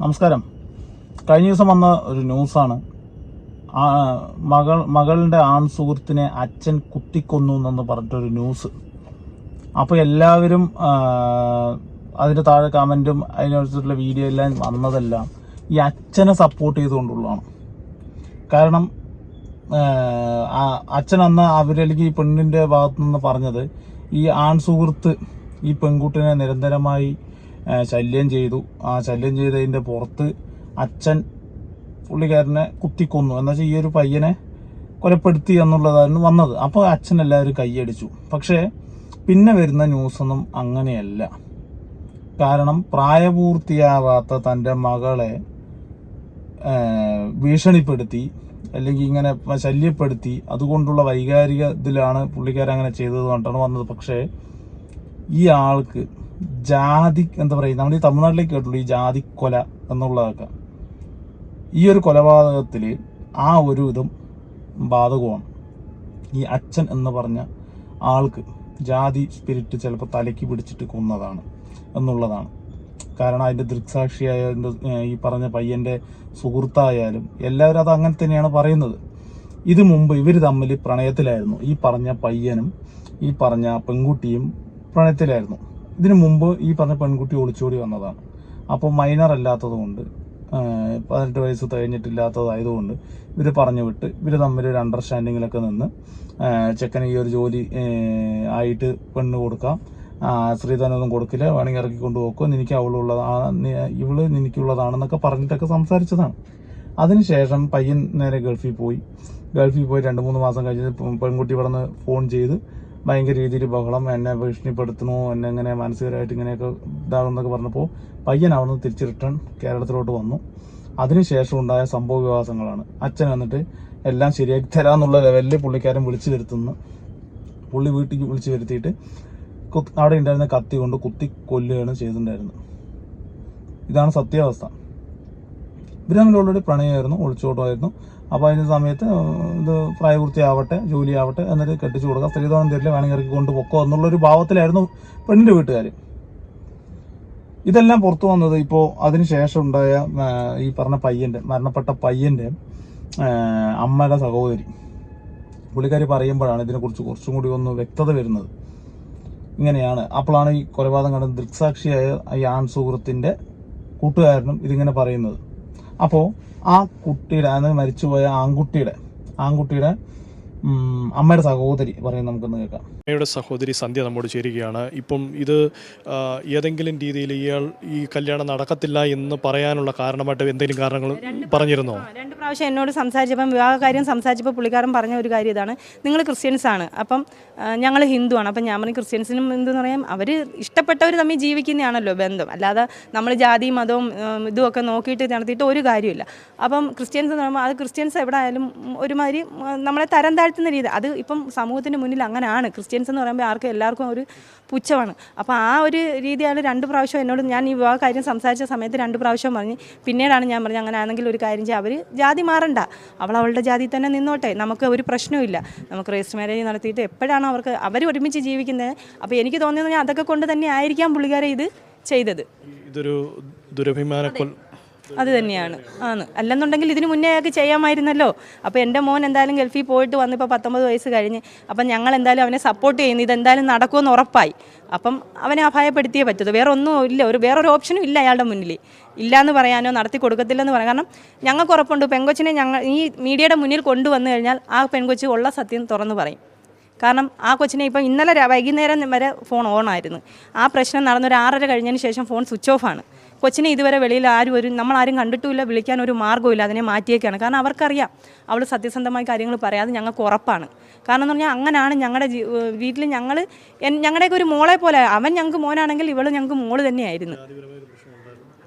നമസ്കാരം. കഴിഞ്ഞ ദിവസം വന്ന ഒരു ന്യൂസാണ്. മകൾ മകളുടെ ആൺ സുഹൃത്തിനെ അച്ഛൻ കുത്തിക്കൊന്നു എന്ന് പറഞ്ഞിട്ടൊരു ന്യൂസ്. അപ്പോൾ എല്ലാവരും അതിന്റെ താഴെ കമന്റും അതിനനുസരിച്ചുള്ള വീഡിയോ എല്ലാം വന്നതെല്ലാം ഈ അച്ഛനെ സപ്പോർട്ട് ചെയ്തുകൊണ്ടുള്ളതാണ്. കാരണം അച്ഛൻ അന്ന് അവരല്ലെങ്കിൽ ഈ പെണ്ണിന്റെ ഭാഗത്തു നിന്ന് പറഞ്ഞത് ഈ ആൺ സുഹൃത്ത് ഈ പെൺകുട്ടിനെ നിരന്തരമായി ശല്യം ചെയ്തു. ആ ശല്യം ചെയ്തതിന്റെ പുറത്ത് അച്ഛൻ പുള്ളിക്കാരനെ കുത്തിക്കൊന്നു. എന്നുവെച്ചാൽ ഈ ഒരു പയ്യനെ കൊലപ്പെടുത്തി എന്നുള്ളതായിരുന്നു വന്നത്. അപ്പോൾ അച്ഛൻ എല്ലാവരും കൈയടിച്ചു. പക്ഷേ പിന്നെ വരുന്ന ന്യൂസൊന്നും അങ്ങനെയല്ല. കാരണം പ്രായപൂർത്തിയാവാത്ത തന്റെ മകളെ ഭീഷണിപ്പെടുത്തി അല്ലെങ്കിൽ ഇങ്ങനെ ശല്യപ്പെടുത്തി അതുകൊണ്ടുള്ള വൈകാരിക ഇതിലാണ് പുള്ളിക്കാരൻ അങ്ങനെ ചെയ്തത് കൊണ്ടാണ് വന്നത്. പക്ഷേ ഈ ആൾക്ക് ജാതി എന്താ പറയുക നമ്മൾ ഈ തമിഴ്നാട്ടിലേക്ക് കേട്ടുള്ളൂ ഈ ജാതി കൊല എന്നുള്ളതൊക്കെ. ഈ ഒരു കൊലപാതകത്തിൽ ആ ഒരു ഇതും ബാധകമാണ് ഈ അച്ഛൻ എന്ന് പറഞ്ഞ ആൾക്ക് ജാതി സ്പിരിറ്റ് ചിലപ്പോൾ തലയ്ക്ക് പിടിച്ചിട്ട് കൊന്നതാണ് എന്നുള്ളതാണ്. കാരണം അതിന്റെ ദൃക്സാക്ഷിയായ ഈ പറഞ്ഞ പയ്യന്റെ സുഹൃത്തായാലും എല്ലാവരും അത് അങ്ങനെ തന്നെയാണ് പറയുന്നത്. ഇത് മുമ്പ് ഇവർ തമ്മിൽ പ്രണയത്തിലായിരുന്നു. ഈ പറഞ്ഞ പയ്യനും ഈ പറഞ്ഞ പെൺകുട്ടിയും പ്രണയത്തിലായിരുന്നു. ഇതിനു മുമ്പ് ഈ പറഞ്ഞ പെൺകുട്ടി ഒളിച്ചോടി വന്നതാണ്. അപ്പോൾ മൈനർ അല്ലാത്തത് കൊണ്ട് പതിനെട്ട് വയസ്സ് തികഞ്ഞിട്ടില്ലാത്തതായതുകൊണ്ട് ഇവർ പറഞ്ഞു വിട്ട് ഇവർ തമ്മിൽ ഒരു അണ്ടർസ്റ്റാൻഡിങ്ങിലൊക്കെ നിന്ന് ചെക്കന് ഈ ഒരു ജോലി ആയിട്ട് പെണ്ണ് കൊടുക്കാം. സ്ത്രീധനമൊന്നും കൊടുക്കില്ല വേണമെങ്കിൽ ഇറക്കി കൊണ്ടുപോക്കോ നിനക്ക് അവളുള്ളതാണ് ഇവൾ നിനക്കുള്ളതാണെന്നൊക്കെ പറഞ്ഞിട്ടൊക്കെ സംസാരിച്ചതാണ്. അതിനുശേഷം പയ്യൻ നേരെ ഗൾഫിൽ പോയി. ഗൾഫിൽ പോയി രണ്ട് മൂന്ന് മാസം കഴിഞ്ഞ് പെൺകുട്ടി ഇവിടെ ഫോൺ ചെയ്ത് ഭയങ്കര രീതിയിൽ ബഹളം എന്നെ ഭീഷണിപ്പെടുത്തുന്നു എന്നെ ഇങ്ങനെ മാനസികമായിട്ട് ഇങ്ങനെയൊക്കെ ഇതാകുന്നൊക്കെ പറഞ്ഞപ്പോൾ പയ്യൻ അവിടെ നിന്ന് തിരിച്ച് റിട്ടേൺ കേരളത്തിലോട്ട് വന്നു. അതിനുശേഷം ഉണ്ടായ സംഭവ വികാസങ്ങളാണ്. അച്ഛൻ വന്നിട്ട് എല്ലാം ശരിയാക്കി തരാമെന്നുള്ള ലെവലിൽ പുള്ളിക്കാരൻ വിളിച്ചു വരുത്തുന്നു. പുള്ളി വീട്ടിൽ വിളിച്ചു വരുത്തിയിട്ട് അവിടെ ഉണ്ടായിരുന്ന കത്തി കൊണ്ട് കുത്തി കൊല്ലുകയാണ് ചെയ്തിട്ടുണ്ടായിരുന്നത്. ഇതാണ് സത്യാവസ്ഥ. ഇവർ പ്രണയമായിരുന്നു ഒളിച്ചോട്ടമായിരുന്നു. അപ്പോൾ അതിന്റെ സമയത്ത് ഇത് പ്രായപൂർത്തിയാവട്ടെ ജോലിയാവട്ടെ എന്നിട്ട് കെട്ടിച്ചു കൊടുക്കുക സ്ത്രീധനം തരില്ല വേണമെങ്കിൽ ഇറക്കി കൊണ്ട് പൊക്കോ എന്നുള്ളൊരു ഭാവത്തിലായിരുന്നു പെണ്ണിന്റെ വീട്ടുകാർ ഇതെല്ലാം പുറത്തു വന്നത് ഇപ്പോൾ അതിനുശേഷം ഉണ്ടായ ഈ പറഞ്ഞ പയ്യന്റെ മരണപ്പെട്ട പയ്യന്റെ അമ്മയുടെ സഹോദരി. പുള്ളിക്കാരി പറയുമ്പോഴാണ് ഇതിനെക്കുറിച്ച് കുറച്ചും കൂടി ഒന്ന് വ്യക്തത വരുന്നത്. ഇങ്ങനെയാണ്. അപ്പോഴാണ് ഈ കൊലപാതകം കണ്ടത്. ദൃക്സാക്ഷിയായ ഈ ആൺ സുഹൃത്തിന്റെ കൂട്ടുകാരനും ഇതിങ്ങനെ പറയുന്നത്. അപ്പോൾ ആ കുട്ടിയുടെ അതായത് മരിച്ചുപോയ ആൺകുട്ടിയുടെ ആൺകുട്ടിയുടെ അമ്മയുടെ സഹോദരി പറയുന്നത് നമുക്കൊന്ന് കേൾക്കാം. അമ്മയുടെ സഹോദരി സന്ധ്യ നമ്മോട് ചേരുകയാണ്. ഇപ്പം ഇത് ഏതെങ്കിലും രീതിയിൽ ഇയാൾ ഈ കല്യാണം നടക്കത്തില്ല എന്ന് പറയാനുള്ള കാരണമായിട്ട് എന്തെങ്കിലും കാരണങ്ങൾ പറഞ്ഞിരുന്നോ? രണ്ട് പ്രാവശ്യം എന്നോട് സംസാരിച്ചപ്പം വിവാഹ കാര്യം സംസാരിച്ചപ്പോൾ പുള്ളിക്കാരൻ പറഞ്ഞ ഒരു കാര്യം ഇതാണ്. നിങ്ങൾ ക്രിസ്ത്യൻസ് ആണ്. അപ്പം ഞങ്ങൾ ഹിന്ദു ആണ്. അപ്പം ഞാൻ പറഞ്ഞു ക്രിസ്ത്യൻസിനും ഹിന്ദു എന്ന് പറയാം അവർ ഇഷ്ടപ്പെട്ടവർ തമ്മിൽ ജീവിക്കുന്നതാണല്ലോ ബന്ധം. അല്ലാതെ നമ്മൾ ജാതി മതവും ഇതുമൊക്കെ നോക്കിയിട്ട് നടത്തിയിട്ട് ഒരു കാര്യമില്ല അപ്പം ക്രിസ്ത്യൻസ് എന്ന് പറയുമ്പോൾ അത് ക്രിസ്ത്യൻസ് എവിടെ ആയാലും ഒരുമാതിരി നമ്മളെ തരം താഴ്ത്തുന്ന രീതി. അത് ഇപ്പം സമൂഹത്തിന് മുന്നിൽ അങ്ങനെയാണ്. ക്രിസ്ത്യൻസ് എന്ന് പറയുമ്പോൾ ആർക്കും എല്ലാവർക്കും ഒരു പുച്ഛമാണ്. അപ്പോൾ ആ ഒരു രീതിയാണ് രണ്ട് പ്രാവശ്യം എന്നോട് ഞാൻ ഈ വിവാഹ കാര്യം സംസാരിച്ച സമയത്ത് രണ്ട് പ്രാവശ്യം പറഞ്ഞ്. പിന്നീടാണ് ഞാൻ പറഞ്ഞത് അങ്ങനെ ആണെങ്കിൽ ഒരു കാര്യം ചെയ്യാം. അവർ ജാതി മാറണ്ട. അവൾ അവളുടെ ജാതി തന്നെ നിന്നോട്ടെ. നമുക്ക് ഒരു പ്രശ്നമില്ല നമുക്ക് രജിസ്റ്റർ മാരേജ് നടത്തിയിട്ട് എപ്പോഴാണ് അവർക്ക് അവർ ഒരുമിച്ച് ജീവിക്കുന്നത്? അപ്പോൾ എനിക്ക് തോന്നിയത് ഞാൻ അതൊക്കെ കൊണ്ട് തന്നെ ആയിരിക്കാം പുള്ളിക്കാരെ ഇത് ചെയ്തത്. ഇതൊരു ദുരഭിമാന അത് തന്നെയാണ്. ആണ്. അല്ലെന്നുണ്ടെങ്കിൽ ഇതിനു മുന്നേ അയാൾക്ക് ചെയ്യാമായിരുന്നല്ലോ. അപ്പോൾ എന്റെ മോൻ എന്തായാലും ഗൾഫിൽ പോയിട്ട് വന്നിപ്പോൾ പത്തൊമ്പത് വയസ്സ് കഴിഞ്ഞ് അപ്പം ഞങ്ങൾ എന്തായാലും അവനെ സപ്പോർട്ട് ചെയ്യുന്നു. ഇതെന്തായാലും നടക്കുമെന്ന് ഉറപ്പായി. അപ്പം അവനെ അഭയപ്പെടുത്തിയേ പറ്റത്തു വേറെ ഒന്നും ഇല്ല. ഒരു വേറൊരു ഓപ്ഷനും ഇല്ല അയാളുടെ മുന്നിൽ. ഇല്ല എന്ന് പറയാനോ നടത്തി കൊടുക്കത്തില്ലെന്ന് പറയാം കാരണം ഞങ്ങൾക്ക് ഉറപ്പുണ്ട്. പെങ്കൊച്ചിനെ ഞങ്ങൾ ഈ മീഡിയയുടെ മുന്നിൽ കൊണ്ടുവന്നു കഴിഞ്ഞാൽ ആ പെൺകൊച്ച് ഉള്ള സത്യം തുറന്നു പറയും. കാരണം ആ കൊച്ചിനെ ഇപ്പം ഇന്നലെ വൈകുന്നേരം വരെ ഫോൺ ഓൺ ആയിരുന്നു. ആ പ്രശ്നം നടന്നൊരു ആറര കഴിഞ്ഞതിന് ശേഷം ഫോൺ സ്വിച്ച് ഓഫാണ് കൊച്ചിനെ ഇതുവരെ വെളിയിൽ ആരും ഒരു നമ്മൾ ആരും കണ്ടിട്ടുമില്ല വിളിക്കാൻ ഒരു മാർഗമില്ല അതിനെ മാറ്റിയേക്കാണ്. കാരണം അവർക്കറിയാം അവൾ സത്യസന്ധമായ കാര്യങ്ങൾ പറയാതെ ഞങ്ങൾക്ക് ഉറപ്പാണ്. കാരണം എന്ന് പറഞ്ഞാൽ അങ്ങനെയാണ് ഞങ്ങളുടെ വീട്ടിൽ ഞങ്ങൾ ഞങ്ങളുടെയൊക്കെ ഒരു മോളെ പോലെ അവൻ ഞങ്ങൾക്ക് മോനാണെങ്കിൽ ഇവൾ ഞങ്ങൾക്ക് മോൾ തന്നെയായിരുന്നു.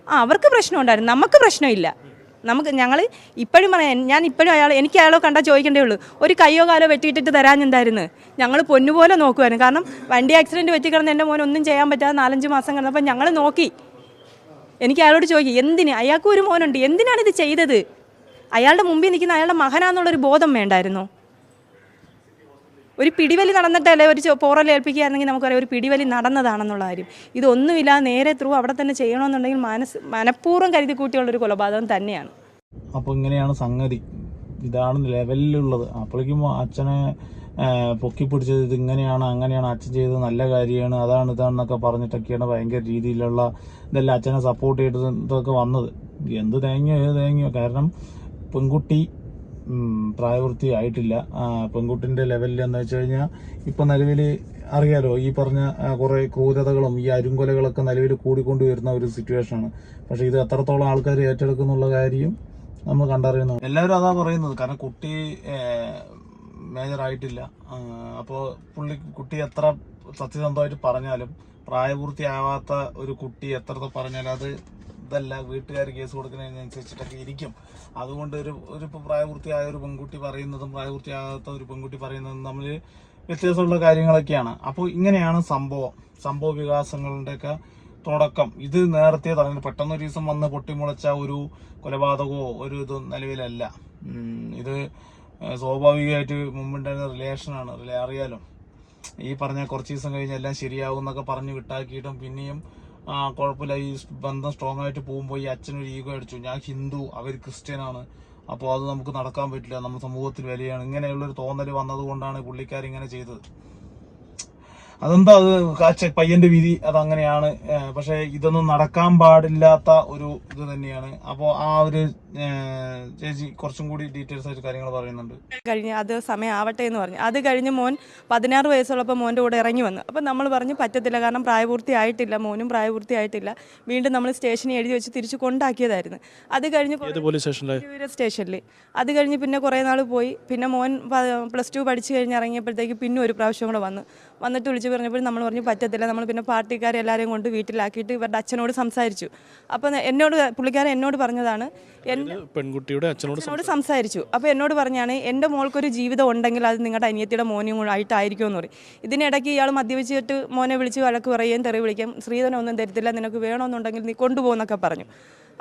ആ അവർക്ക് പ്രശ്നമുണ്ടായിരുന്നു. നമുക്ക് പ്രശ്നമില്ല. നമുക്ക് ഞങ്ങൾ ഇപ്പോഴും പറയാം ഞാൻ ഇപ്പോഴും അയാൾ എനിക്ക് അയാളോ കണ്ടാൽ ചോദിക്കേണ്ടേ ഉള്ളൂ ഒരു കയ്യോ കാലോ വെട്ടിയിട്ടിട്ട് തരാൻ എന്തായിരുന്നു ഞങ്ങൾ പൊന്നുപോലെ നോക്കുമായിരുന്നു കാരണം വണ്ടി ആക്സിഡന്റ് പറ്റി കിടന്ന് എന്റെ മോൻ ഒന്നും ചെയ്യാൻ പറ്റാതെ നാലഞ്ച് മാസം കിടന്നപ്പോൾ ഞങ്ങൾ നോക്കി. എനിക്ക് അയാളോട് ചോദിക്കും എന്തിന്? അയാൾക്കും ഒരു മോനുണ്ട്. എന്തിനാണ് ഇത് ചെയ്തത്? അയാളുടെ മുമ്പിൽ നിൽക്കുന്ന അയാളുടെ മകനാന്നുള്ളൊരു ബോധം വേണ്ടായിരുന്നോ. ഒരു പിടിവലി നടന്നിട്ടല്ലേ ഒരു ഏൽപ്പിക്കുകയാണെങ്കിൽ നമുക്കറിയാം ഒരു പിടിവലി നടന്നതാണെന്നുള്ള കാര്യം. ഇതൊന്നുമില്ല നേരെ ത്രൂ അവിടെ തന്നെ ചെയ്യണമെന്നുണ്ടെങ്കിൽ മനസ്സ് മനഃപൂർവം കരുതി കൂട്ടിയുള്ള ഒരു കൊലപാതകം തന്നെയാണ്. അപ്പോൾ ഇങ്ങനെയാണ് സംഗതി. ഇതാണ് ലെവലിലുള്ളത്. അപ്പോഴേക്കും അച്ഛനെ ആ, പൊക്കി പിടിച്ചത് ഇത് ഇങ്ങനെയാണ് അങ്ങനെയാണ് അച്ഛൻ ചെയ്തത് നല്ല കാര്യമാണ് അതാണ് ഇതാണെന്നൊക്കെ പറഞ്ഞിട്ടൊക്കെയാണ് ഭയങ്കര രീതിയിലുള്ള ഇതെല്ലാം അച്ഛനെ സപ്പോർട്ട് ചെയ്തത് ഇതൊക്കെ വന്നത്. എന്ത് തേങ്ങയോ ഏത് തേങ്ങയോ കാരണം പെൺകുട്ടി പ്രായവൃത്തി ആയിട്ടില്ല പെൺകുട്ടിന്റെ ലെവലിൽ എന്ന് വെച്ച് കഴിഞ്ഞാൽ ഇപ്പം നിലവിൽ അറിയാലോ ഈ പറഞ്ഞ കുറേ ക്രൂരതകളും ഈ അരുങ്കൊലകളൊക്കെ നിലവിൽ കൂടിക്കൊണ്ട് വരുന്ന ഒരു സിറ്റുവേഷനാണ് പക്ഷേ ഇത് എത്രത്തോളം ആൾക്കാർ ഏറ്റെടുക്കുന്നുള്ള കാര്യം നമ്മൾ കണ്ടറിയുന്നു എല്ലാവരും അതാ പറയുന്നത്. കാരണം കുട്ടി മേജർ ആയിട്ടില്ല അപ്പോൾ പുള്ളി കുട്ടി എത്ര സത്യസന്ധമായിട്ട് പറഞ്ഞാലും പ്രായപൂർത്തിയാവാത്ത ഒരു കുട്ടി എത്ര പറഞ്ഞാലും അത് ഇതല്ല വീട്ടുകാർ കേസ് കൊടുക്കുന്നതിനനുസരിച്ചിട്ടൊക്കെ ഇരിക്കും. അതുകൊണ്ട് ഒരു ഒരു പ്രായപൂർത്തിയായ ഒരു പെൺകുട്ടി പറയുന്നതും പ്രായപൂർത്തിയാകാത്ത ഒരു പെൺകുട്ടി പറയുന്നതും തമ്മിൽ വ്യത്യാസമുള്ള കാര്യങ്ങളൊക്കെയാണ്. അപ്പോൾ ഇങ്ങനെയാണ് സംഭവം. സംഭവ വികാസങ്ങളുടെയൊക്കെ തുടക്കം. ഇത് നേരത്തെ തുടങ്ങി പെട്ടെന്ന് ഒരു ദിവസം വന്ന് പൊട്ടിമുളച്ച ഒരു കൊലപാതകമോ ഒരു ഇത് നിലവിലല്ല. ഇത് സ്വാഭാവികമായിട്ട് മുമ്പുണ്ടായിരുന്ന റിലേഷനാണ് റിലേ അറിയാലോ. ഈ പറഞ്ഞ കുറച്ച് ദിവസം കഴിഞ്ഞ് എല്ലാം ശരിയാവും എന്നൊക്കെ പറഞ്ഞ് വിട്ടാക്കിയിട്ടും പിന്നെയും കുഴപ്പമില്ല. ഈ ബന്ധം സ്ട്രോങ് ആയിട്ട് പോകുമ്പോൾ ഈ അച്ഛനൊരു ഈഗോ അടിച്ചു. ഞാൻ ഹിന്ദു അവർ ക്രിസ്ത്യനാണ് അപ്പോൾ അത് നമുക്ക് നടക്കാൻ പറ്റില്ല. നമ്മുടെ സമൂഹത്തിൽ വിലയാണ്. ഇങ്ങനെയുള്ളൊരു തോന്നൽ വന്നതുകൊണ്ടാണ് പുള്ളിക്കാരിങ്ങനെ ചെയ്തത്. അതെന്താ അത്? കാച്ച പയ്യന്റെ വിധി അതങ്ങനെയാണ്. പക്ഷെ ഇതൊന്നും നടക്കാൻ പാടില്ലാത്ത ഒരു ഇത് തന്നെയാണ്. അപ്പോൾ ആ ഒരു ചേച്ചി കുറച്ചും കൂടി ഡീറ്റെയിൽസ് ആയിട്ട് കാര്യങ്ങൾ പറയുന്നുണ്ട്. കഴിഞ്ഞ് അത് സമയം ആവട്ടെ എന്ന് പറഞ്ഞു. അത് കഴിഞ്ഞ് മോൻ പതിനാറ് വയസ്സുള്ളപ്പോൾ മോന്റെ കൂടെ ഇറങ്ങി വന്നു. അപ്പം നമ്മൾ പറഞ്ഞു പറ്റത്തില്ല കാരണം പ്രായപൂർത്തി ആയിട്ടില്ല മോനും പ്രായപൂർത്തി ആയിട്ടില്ല. വീണ്ടും നമ്മൾ സ്റ്റേഷനിൽ എഴുതി വെച്ച് തിരിച്ച് കൊണ്ടാക്കിയതായിരുന്നു. അത് കഴിഞ്ഞ് സ്റ്റേഷനിൽ അത് കഴിഞ്ഞ് പിന്നെ കുറേ നാൾ പോയി. പിന്നെ മോൻ പ്ലസ് ടു പഠിച്ചു കഴിഞ്ഞ് ഇറങ്ങിയപ്പോഴത്തേക്ക് പിന്നെ ഒരു പ്രാവശ്യം കൂടെ വന്നു. വന്നിട്ട് വിളിച്ച് പറഞ്ഞപ്പോൾ നമ്മൾ പറഞ്ഞു പറ്റത്തില്ല. നമ്മൾ പിന്നെ പാർട്ടിക്കാരെ എല്ലാവരെയും കൊണ്ട് വീട്ടിലാക്കിയിട്ട് ഇവരുടെ അച്ഛനോട് സംസാരിച്ചു. അപ്പം എന്നോട് പുള്ളിക്കാരൻ എന്നോട് പറഞ്ഞതാണ് പെൺകുട്ടിയുടെ അച്ഛനോട് സംസാരിച്ചു. അപ്പോൾ എന്നോട് പറഞ്ഞാണ് എന്റെ മോൾക്കൊരു ജീവിതം ഉണ്ടെങ്കിൽ അത് നിങ്ങളുടെ അനിയത്തിയുടെ മോനും കൂടെ ആയിട്ടായിരിക്കും എന്ന് പറയും. ഇതിനിടയ്ക്ക് ഇയാൾ മദ്യപിച്ചിട്ട് മോനെ വിളിച്ച് വഴക്ക് പറയുകയും തെറി വിളിക്കും ശ്രീധനൊന്നും തരത്തില്ല. നിനക്ക് വേണമെന്നുണ്ടെങ്കിൽ നീ കൊണ്ടുപോകുന്നൊക്കെ പറഞ്ഞു.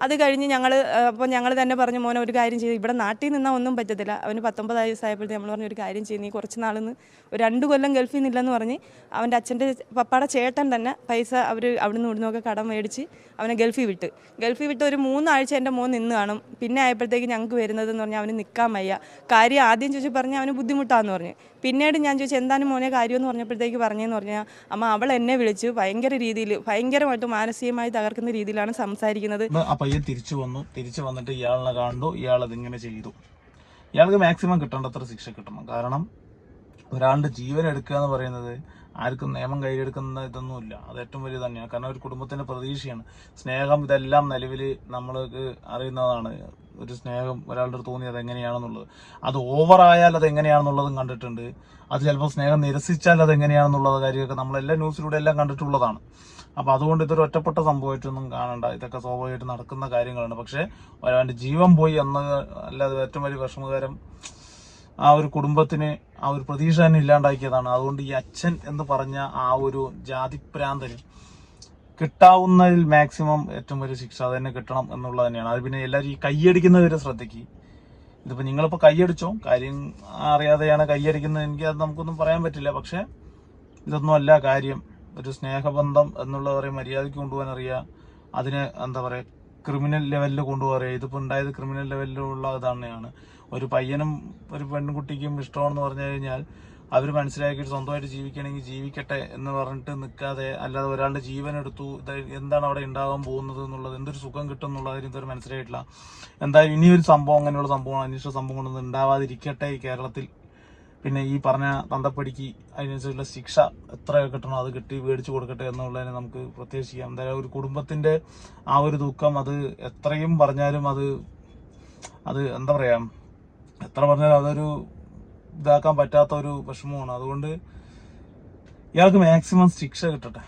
അത് കഴിഞ്ഞ് ഞങ്ങൾ അപ്പോൾ ഞങ്ങൾ തന്നെ പറഞ്ഞു മോനെ ഒരു കാര്യം ചെയ്ത് ഇവിടെ നാട്ടിൽ നിന്നാൽ ഒന്നും പറ്റത്തില്ല. അവന് പത്തൊമ്പത് വയസ്സായപ്പോഴത്തേക്ക് നമ്മൾ പറഞ്ഞു ഒരു കാര്യം ചെയ്ത് നീ കുറച്ച് നാളിന്ന് ഒരു രണ്ട് കൊല്ലം ഗൾഫിൽ നിന്നില്ലെന്ന് പറഞ്ഞ് അവന്റെ അച്ഛന്റെ പപ്പയുടെ ചേട്ടൻ തന്നെ പൈസ അവർ അവിടുന്ന് ഇവിടുന്നൊക്കെ കടം മേടിച്ച് അവനെ ഗൾഫിൽ വിട്ട്. ഗൾഫിൽ വിട്ട് ഒരു മൂന്നാഴ്ച എന്റെ മോൻ നിന്ന് കാണും. പിന്നെ ആയപ്പോഴത്തേക്ക് ഞങ്ങൾക്ക് വരുന്നതെന്ന് പറഞ്ഞാൽ അവന് നിൽക്കാൻ വയ്യ. കാര്യം ആദ്യം ചോദിച്ചു പറഞ്ഞാൽ അവന് ബുദ്ധിമുട്ടാന്ന് പറഞ്ഞു. പിന്നീട് ഞാൻ ചോദിച്ചു എന്താണ് മോനെ കാര്യമെന്ന് പറഞ്ഞപ്പോഴത്തേക്ക് പറഞ്ഞതെന്ന് പറഞ്ഞാൽ അമ്മ അവൾ എന്നെ വിളിച്ച് ഭയങ്കര രീതിയിൽ ഭയങ്കരമായിട്ട് മാനസികമായി തകർക്കുന്ന രീതിയിലാണ് സംസാരിക്കുന്നത്. പയ്യൻ തിരിച്ചു വന്നു. തിരിച്ചു വന്നിട്ട് ഇയാളിനെ കണ്ടു. ഇയാൾ അതിങ്ങനെ ചെയ്തു. ഇയാൾക്ക് മാക്സിമം കിട്ടേണ്ടത്ര ശിക്ഷ കിട്ടണം. കാരണം ഒരാളുടെ ജീവൻ എടുക്കുക എന്ന് പറയുന്നത് ആർക്കും നിയമം കയ്യിലെടുക്കുന്ന ഇതൊന്നുമില്ല. അത് ഏറ്റവും വലിയ തന്നെയാണ്. കാരണം ഒരു കുടുംബത്തിന്റെ പ്രതീക്ഷയാണ്. സ്നേഹം ഇതെല്ലാം നിലവിൽ നമ്മൾക്ക് അറിയുന്നതാണ്. ഒരു സ്നേഹം ഒരാളുടെ അടുത്ത് തോന്നിയത് എങ്ങനെയാണെന്നുള്ളത് അത് ഓവറായാൽ അത് എങ്ങനെയാണെന്നുള്ളതും കണ്ടിട്ടുണ്ട്. അത് ചിലപ്പോൾ സ്നേഹം നിരസിച്ചാൽ അത് എങ്ങനെയാണെന്നുള്ള കാര്യമൊക്കെ നമ്മളെല്ലാ ന്യൂസിലൂടെ എല്ലാം കണ്ടിട്ടുള്ളതാണ്. അപ്പോൾ അതുകൊണ്ട് ഇതൊരു ഒറ്റപ്പെട്ട സംഭവമായിട്ടൊന്നും കാണണ്ട. ഇതൊക്കെ സ്വാഭാവികമായിട്ട് നടക്കുന്ന കാര്യങ്ങളാണ്. പക്ഷേ ഒരാളുടെ ജീവൻ പോയി എന്ന് അല്ലാതെ ഏറ്റവും വലിയ വിഷമകരം ആ ഒരു കുടുംബത്തിന് ആ ഒരു പ്രതീക്ഷ തന്നെ ഇല്ലാണ്ടാക്കിയതാണ്. അതുകൊണ്ട് ഈ അച്ഛൻ എന്ന് പറഞ്ഞ ആ ഒരു ജാതിപ്രാന്തന് കിട്ടാവുന്നതിൽ മാക്സിമം ഏറ്റവും വലിയ ശിക്ഷ അത് തന്നെ കിട്ടണം എന്നുള്ളത് തന്നെയാണ്. അത് പിന്നെ എല്ലാവരും ഈ കൈയടിക്കുന്നവരെ ശ്രദ്ധിക്കുക ഇതിപ്പോൾ നിങ്ങളിപ്പോൾ കൈയടിച്ചോ? കാര്യം അറിയാതെയാണ് കൈയടിക്കുന്നത്. എനിക്ക് അത് നമുക്കൊന്നും പറയാൻ പറ്റില്ല. പക്ഷേ ഇതൊന്നും അല്ല കാര്യം. ഒരു സ്നേഹബന്ധം എന്നുള്ളത് പറയും മര്യാദയ്ക്ക് കൊണ്ടുപോകാൻ അറിയുക. അതിനെ എന്താ പറയുക ക്രിമിനൽ ലെവലിൽ കൊണ്ടുപോകാൻ അറിയുക. ഇതിപ്പോൾ ഉണ്ടായത് ക്രിമിനൽ ലെവലിലുള്ള ഇതന്നെയാണ് ഒരു പയ്യനും ഒരു പെൺകുട്ടിക്കും ഇഷ്ടമാണെന്ന് പറഞ്ഞു കഴിഞ്ഞാൽ അവർ മനസ്സിലാക്കിയിട്ട് സ്വന്തമായിട്ട് ജീവിക്കണമെങ്കിൽ ജീവിക്കട്ടെ എന്ന് പറഞ്ഞിട്ട് നിൽക്കാതെ അല്ലാതെ ഒരാളുടെ ജീവൻ എടുത്തു എന്താണ് അവിടെ ഉണ്ടാകാൻ പോകുന്നത് എന്നുള്ളത് എന്തൊരു സുഖം കിട്ടും എന്നുള്ള കാര്യം ഇതുവരെ മനസ്സിലായിട്ടില്ല. എന്തായാലും ഇനിയൊരു സംഭവം അങ്ങനെയുള്ള സംഭവം അന്വേഷണ സംഭവം കൊണ്ടൊന്നും ഉണ്ടാവാതിരിക്കട്ടെ ഈ കേരളത്തിൽ. പിന്നെ ഈ പറഞ്ഞ തന്തപ്പടിക്ക് അതിനനുസരിച്ചുള്ള ശിക്ഷ എത്ര കിട്ടണോ അത് കിട്ടി മേടിച്ചു കൊടുക്കട്ടെ എന്നുള്ളതിനെ നമുക്ക് പ്രത്യേകിക്കാം എന്തായാലും ഒരു കുടുംബത്തിന്റെ ആ ഒരു ദുഃഖം അത് എത്രയും പറഞ്ഞാലും അത് അത് എന്താ പറയാ എത്ര പറഞ്ഞാലും അതൊരു ഇതാക്കാൻ പറ്റാത്ത ഒരു വിഷമമാണ്. അതുകൊണ്ട് ഇയാൾക്ക് മാക്സിമം ശിക്ഷ കിട്ടട്ടെ.